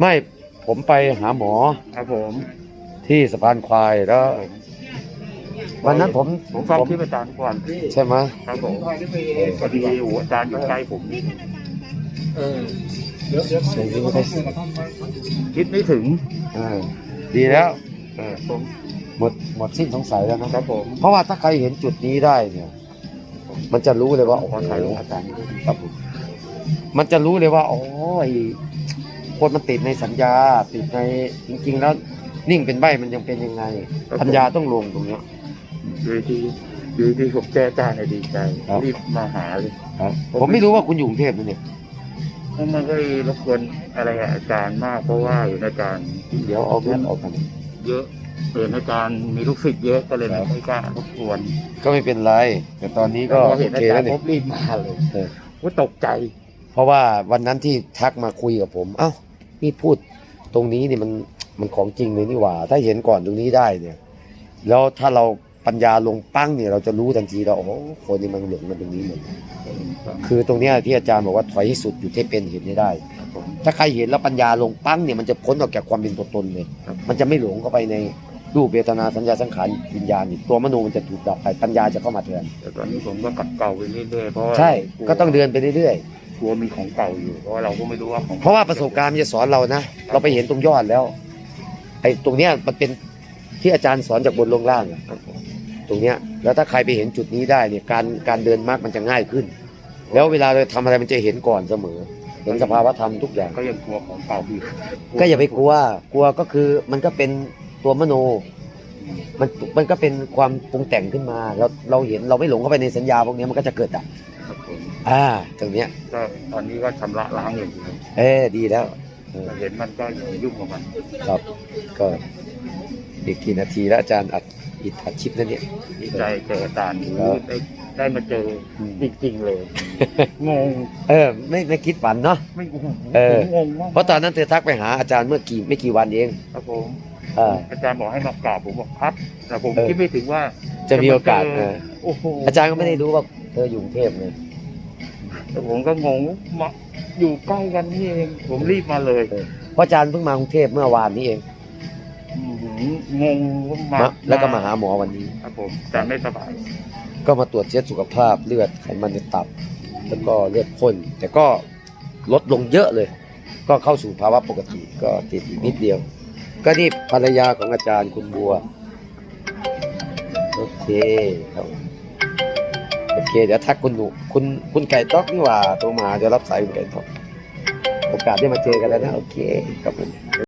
ไม่ผมไปหาหมอครับผมที่สะพานควายแล้ว วันนั้นผมผมฟังคลิปอาจารย์ก่อนพี่ใช่ไหมครับผมพอดีโอ้โหอาจารย์อยู่ใกล้ผมเออเดี๋ยวเดี๋ยวเสียงนี้ไม่ได้คิดไม่ถึงอ่าดีแล้วเออผมหมดหมดสิ้นสงสัยแล้วนะครับผมเพราะว่าถ้าใครเห็นจุดนี้ได้เนี่ย มันจะรู้เลยว่าโอ้ขโหอถ่ายรูปอาจารย์ด้วยครับผมมันจะรู้เลยว่าอ๋อไอ้คนมันติดในสัญญาติดในจริง ๆ แล้วนิ่งเป็นใบมันยังเป็นยังไงปัญญาต้องลงตรงเนี้ย อยู่ที่อยู่ที่ผมเจออาจารย์เนี่ยดีใจครับ รีบมาหาเลยครับผมไม่รู้ว่าคุณอยู่กรุงเทพนะเนี่ยเพราะมันก็เลยรบกวนอะไรกับอาจารย์มากเพราะว่าเห็นอาจารย์เดี๋ยวเอาเงินออกกันเยอะเห็นอาจารย์มีลูกศิษย์เยอะก็เลยไม่ค่อยกล้ารบกวนก็ไม่เป็นไร แต่ตอนนี้ก็พอโอเห็นอาเคจารแล้วย์เนี่พยบรีบมาเลยเออ ว่าตกใจเพราะว่าวันนั้นที่ทักมาคุยกับผม เอ้า นี่พูดตรงนี้นี่มันมันของจริงเลยนี่หว่า ถ้าเห็นก่อนตรงนี้ได้เนี่ย แล้วถ้าเราปัญญาลงปั้งเนี่ย เราจะรู้ทันทีเราโอ้โหคนนี้มันหลงมันตรงนี้หมดคือตรงเนี้ยที่อาจารย์บอกว่าถอยให้สุดอยู่ที่เป็นเห็นให้ได้ครับผมถ้าใครเห็นแล้วปัญญาลงปั้งเนี่ยมันจะพ้นออกจากความเป็นตัวตนเลยครับมันจะไม่หลงเข้าไปในรูปเวทนาสัญญาสังขารวิญญาณอีกตัวมโนมันจะถูกดับไปปัญญาจะเข้ามาแทนแต่ตอนนี้ผมก็กลับเก่าไปเรื่อยๆเพราะว่าใช่ลัวก็ต้องเดินไปเรื่อยก ลัวมีของเก่าอยู่เพราะว่าเราก็ไม่รู้ว่าของๆเพราะว่าประสบการณ์มันจะสอนเรานะ เราไปเห็นตรงยอดแล้ว ไอ้ตรงเนี้ยมันเป็นที่อาจารย์สอนจากบนลงล่างอะครับผมตรงเนี้ย แล้วถ้าใครไปเห็นจุดนี้ได้เนี่ยการการเดินมากมันจะง่ายขึ้น แล้วเวลาเราทำอะไรมันจะเห็นก่อนเสมอ เห็นสภาวะธรรมทุกอย่าง ก็ยังกลัวของเก่าอยู่ก็อย่าไปกลัว กลัวก็คือมันก็เป็นตัวมโน มันมันก็เป็นความปรุงแต่งขึ้นมา เราเราเห็นเราไม่หลงเข้าไปในสัญญาพวกนี้มันก็จะเกิดอะครับผม อ่า ตรงเนี้ย ก็ตอนนี้ก็ชำระล้างอย่างเดียวเออดีแล้วเออแต่เห็นมันก็อย่าไปยุ่งกับมัน ครับ ก็อีกกี่นาทีแล้วอาจารย์อัดอิดอัดชิปนั่นเนี่ย ดีใจเจออาจารย์ครับ ได้ได้มาเจอจริงๆเลย งง เออ ไม่ไม่คิดฝันเนาะ ไม่งงเออผมงงมากเพราะตอนนั้นเธอทักไปหาอาจารย์เมื่อกี่ไม่กี่วันเองครับผมอ่า อาจารย์บอกให้มากราบผมบอกครับ แต่ผมเออ คิดไม่ถึงว่าจะมีโอกาสจะมเอเจอโอ้โหอาจารย์ก็ไม่ได้รู้ว่าเธออยู่กรุงเทพเลย แต่ผมก็งงมาอยู่ใกล้กันนี่เอง ผมรีบมาเลยเพราะอาจารย์เพิ่งมากรุงเทพเมื่อวานนี้เองอื้อหืองงว่ามามาแล้วก็มาหาหมอวันนี้ ครับผมแต่ไม่สบาย ก็มาตรวจเช็คสุขภาพเลือดไขมันในตับ แล้วก็เลือดข้น แต่ก็ลดลงเยอะเลย ก็เข้าสู่ภาวะปกติก็ติดอีกนิดเดียว ก็นี่ภรรยาของอาจารย์คุณบัว โอเคครับโอ เคเดี๋ยวทักคุณหนูคุณคุณไก่ต๊อกนี่ว่าโทรมาจะรับสายคุณไก่ต๊อกโอกาสได้มาเจอกันแล้วนะ โอเคขอบคุณ